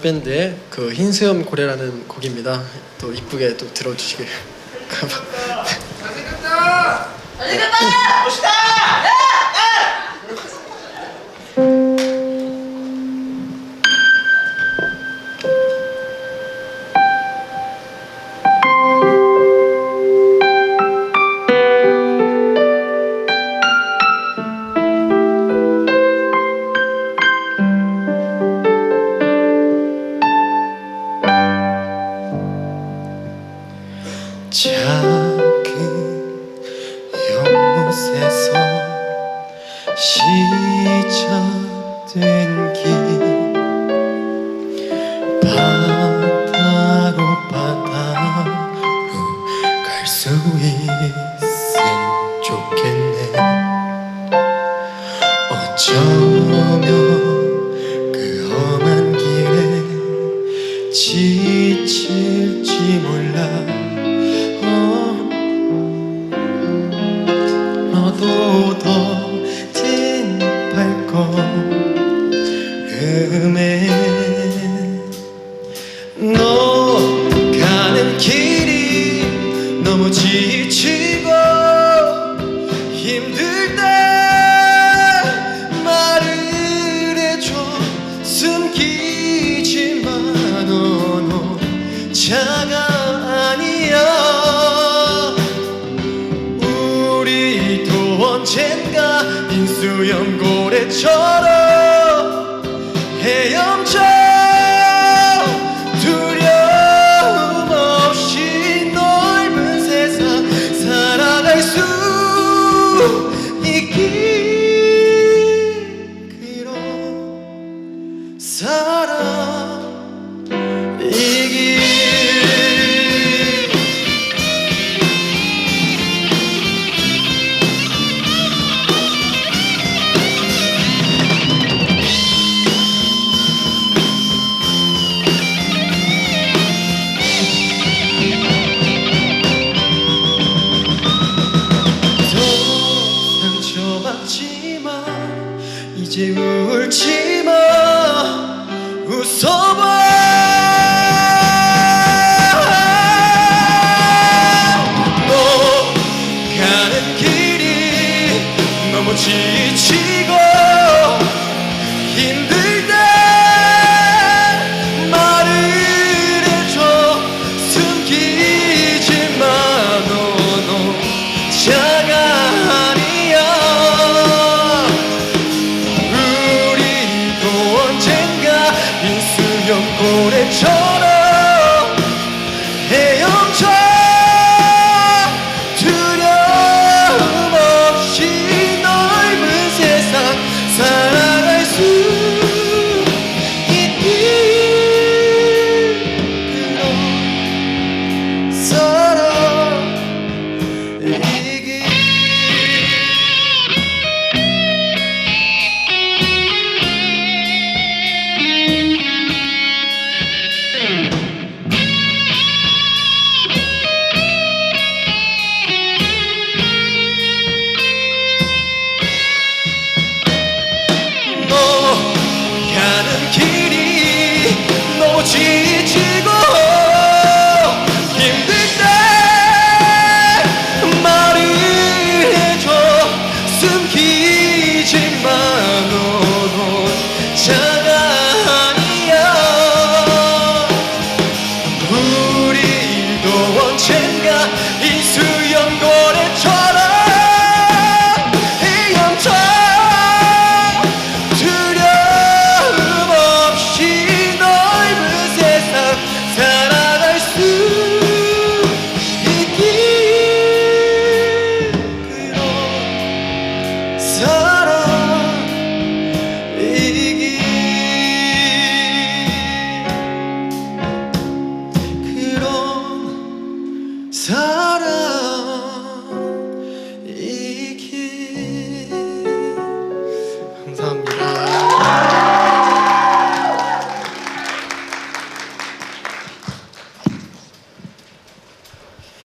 밴드의 그 흰수염 고래라는 곡입니다. 또 이쁘게 또 들어주시길. 작은 시작된 길. 바다로 바다로 갈 수 있음 좋겠네. 어쩌면 발걸음에 너 가는 길이 너무 지치고 힘들 때 말을 해줘. 숨기지만 너는 자가 아니야. 우리도 언젠가 인수연고래처럼 사람 이길 더 상처받지마 이제 울지마 웃어 인수